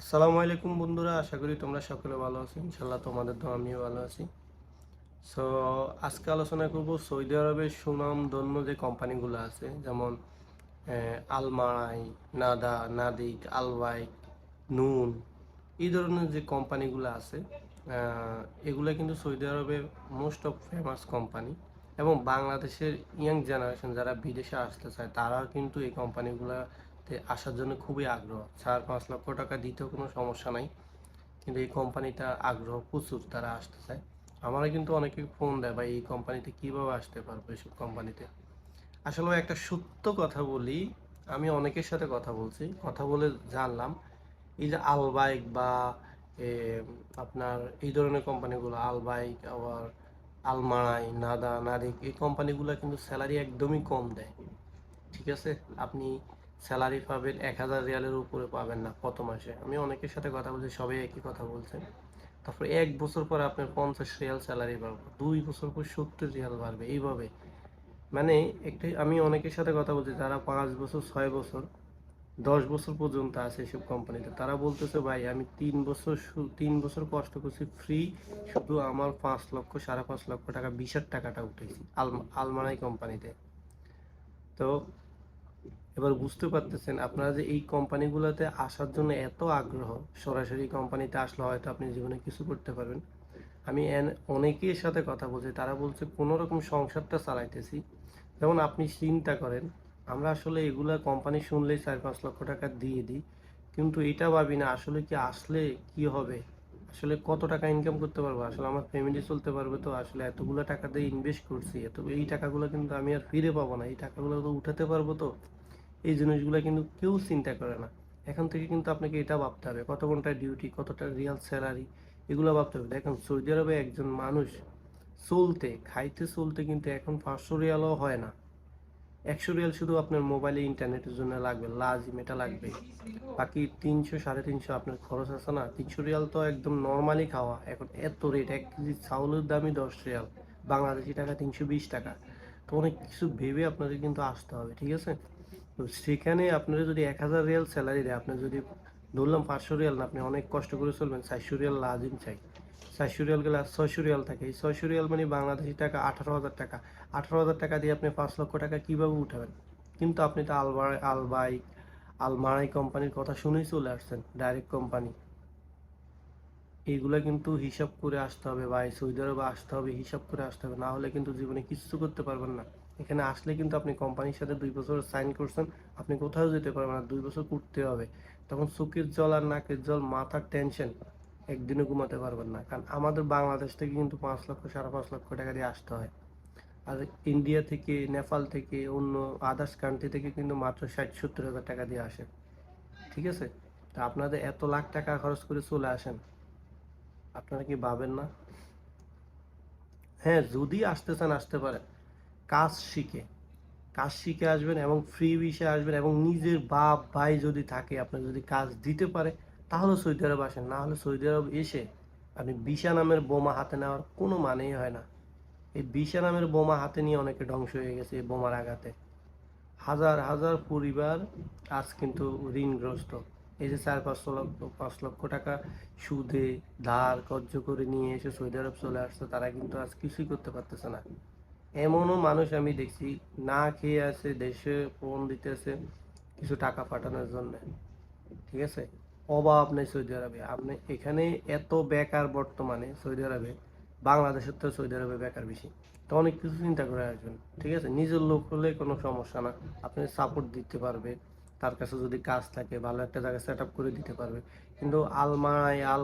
আসসালামু আলাইকুম বন্ধুরা, আশা করি তোমরা সকলে ভালো আছো। ইনশাল্লাহ তোমাদের তো আমিও ভালো আছি। সো আজকে আলোচনা করব সৌদি আরবের সুনাম ধন্য যে কোম্পানিগুলো আছে, যেমন আলমারাই নাদা, নাদিক আলবাইক নুন, এই ধরনের যে কোম্পানিগুলো আছে এগুলো কিন্তু সৌদি আরবের মোস্ট অফ ফেমাস কোম্পানি এবং বাংলাদেশের ইয়াং জেনারেশন যারা বিদেশে আসতে চায়, তারাও কিন্তু এই কোম্পানিগুলোতে আসার জন্য খুবই আগ্রহ। চার পাঁচ লক্ষ টাকা দিতেও কোনো সমস্যা নাই, কিন্তু এই কোম্পানিটা আগ্রহ প্রচুর তারা আসতে চায়। আমারা কিন্তু অনেকে ফোন দেয়, ভাই, এই কোম্পানিতে কীভাবে আসতে পারব এইসব কোম্পানিতে? আসলে একটা সত্য কথা বলি, আমি অনেকের সাথে কথা বলছি, কথা বলে জানলাম। এই যে আলবাইক বা আপনার এই ধরনের কোম্পানিগুলো আলবাইক আবার আলমারাই নাদা নারিক এই কোম্পানিগুলো কিন্তু স্যালারি একদমই কম দেয়। ঠিক আছে? আপনি স্যালারি পাবেন এক হাজার রিয়ালের উপরে পাবেন না কত মাসে। আমি অনেকের সাথে কথা বলছি, সবাই একই কথা বলছেন তারপর এক বছর পর আপনার পঞ্চাশ রিয়াল স্যালারি বাড়বে, দুই বছর পর সত্তর রিয়াল বাড়বে, এইভাবে। মানে একটি, আমি অনেকের সাথে কথা বলছি, যারা পাঁচ বছর, ছয় বছর, দশ বছর পর্যন্ত আছে এসব কোম্পানিতে, তারা বলতেছে, ভাই, আমি তিন বছর তিন বছর কষ্ট করছি ফ্রি শুধু আমার পাঁচ লক্ষ, সাড়ে পাঁচ লক্ষ টাকা বিশের টাকাটা উঠেছি, আল আলমারাই কোম্পানিতে। তো এবার বুঝতে পারতেছেন আপনারা যে এই কোম্পানিগুলোতে আসার জন্য এত আগ্রহ, সরাসরি কোম্পানিতে আসলে হয়তো আপনি জীবনে কিছু করতে পারবেন। আমি অনেকের সাথে কথা বলছি, তারা বলছে কোনো রকম সংসারটা চালাইতেছি। যেমন আপনি চিন্তা করেন, আমরা আসলে এগুলা কোম্পানি শুনলেই চার পাঁচ লক্ষ টাকা দিয়ে দিই, কিন্তু এটা ভাবি না, আসলে কি আসলে কি হবে? আসলে কত টাকা ইনকাম করতে পারব? আসলে আমার ফ্যামিলি চলতে পারবে তো, আসলে এতগুলো টাকা দিয়ে ইনভেস্ট করছি, এত, এই টাকাগুলো কিন্তু আমি আর ফিরে পাবো না, এই টাকাগুলো তো উঠাতে পারব তো। এই জিনিসগুলো কিন্তু কেউ চিন্তা করে না। এখন থেকে কিন্তু আপনাকে এটা ভাবতে হবে, কত ঘণ্টা ডিউটি কতটা রিয়াল স্যালারি এগুলো ভাবতে হবে। দেখেন, সৌদি আরবে একজন মানুষ চলতে, খাইতে চলতে কিন্তু এখন পাঁচশো রিয়ালও হয় না। একশো রিয়াল শুধু আপনার মোবাইলে ইন্টারনেটের জন্য লাগবে লাজিম এটা লাগবে। বাকি তিনশো, সাড়ে তিনশো আপনার খরচ আছে না, তিনশো রিয়াল তো একদম নর্মালি খাওয়া। এখন এত রেট এক কেজি চাউলের দামই দশ রিয়াল বাংলাদেশি টাকা তিনশো বিশ টাকা। অনেক কিছু ভেবে আপনাদের কিন্তু আসতে হবে, ঠিক আছে? তো সেখানে আপনারা যদি এক হাজার রিয়াল স্যালারি দেয় আপনি যদি ধরলাম পাঁচশো রিয়াল না, আপনি অনেক কষ্ট করে চলবেন, চারশো রিয়াল লাজিম চাই। চারশো রিয়াল গেলে ছয়শো রিয়াল থাকে। এই ছয়শো রিয়াল মানে বাংলাদেশি টাকা আঠারো হাজার টাকা। আঠারো হাজার টাকা দিয়ে আপনি পাঁচ লক্ষ টাকা কীভাবে উঠাবেন? কিন্তু আপনি তো আলবাই আলবাই আলমারাই কোম্পানির কথা শুনেই চলে আসছেন ডাইরেক্ট কোম্পানি। এইগুলা কিন্তু হিসাব করে আসতে হবে এই সৌদি আরবে আসতে হবে, হিসাব করে আসতে হবে। না হলে কিন্তু জীবনে কিছু করতে পারবেন না। এখানে আসলে কিন্তু আপনি কোম্পানির সাথে দুই বছর সাইন করছেন, আপনি কোথাও যেতে পারবেন না, দুই বছর করতে হবে। তখন চোখের জল আর নাকের জল, মাথার টেনশন একদিনে ঘুমাতে পারবেন না। কারণ আমাদের বাংলাদেশ থেকে কিন্তু পাঁচ লক্ষ, সাড়ে পাঁচ লক্ষ টাকা দিয়ে আসতে হয়। আর ইন্ডিয়া থেকে, নেপাল থেকে, অন্য আদার্স কান্ট্রি থেকে কিন্তু মাত্র ষাট, সত্তর হাজার টাকা দিয়ে আসে। ঠিক আছে? তা আপনাদের এত লাখ টাকা খরচ করে চলে আসেন। আপনারা কি ভাবেন না? হ্যাঁ যদি আসতে চান, আসতে পারেন। কাজ শিখে। কাজ শিখে আসবেন এবং ফ্রি বিষে আসবেন এবং নিজের বাপ, ভাই যদি থাকে, আপনার যদি কাজ দিতে পারে, তাহলে সৌদি আরব আসেন। না হলে সৌদি আরব এসে আপনি বিশা নামের বোমা হাতে নেওয়ার কোনো মানেই হয় না। এই বিশা নামের বোমা হাতে নিয়ে অনেকে ধ্বংস হয়ে গেছে এই বোমার আঘাতে। হাজার হাজার পরিবার আজ কিন্তু ঋণগ্রস্ত। এই যে চার পাঁচ লক্ষ পাঁচ লক্ষ টাকা সুদে ধার কর্য করে নিয়ে এসে সৌদি আরব চলে আসছে, তারা কিন্তু আজ কিছুই করতে পারতেছে না। এমনও মানুষ আমি দেখছি, না খেয়ে আছে, দেশে ফোন দিতেছে, কিছু টাকা পাঠানোর জন্য। ঠিক আছে? অভাব নেই সৌদি আরবে। আপনি এখানে এত বেকার বর্তমানে সৌদি আরবে, বাংলাদেশের তো সৌদি আরবে বেকার বেশি। তো অনেক কিছু চিন্তা করে আসবেন। ঠিক আছে? নিজের লোক হলে কোনো সমস্যা না। আপনি সাপোর্ট দিতে পারবে। তার কাছে যদি কাজ থাকে, ভালো একটা জায়গায় সেট করে দিতে পারবে। কিন্তু আলমায় আল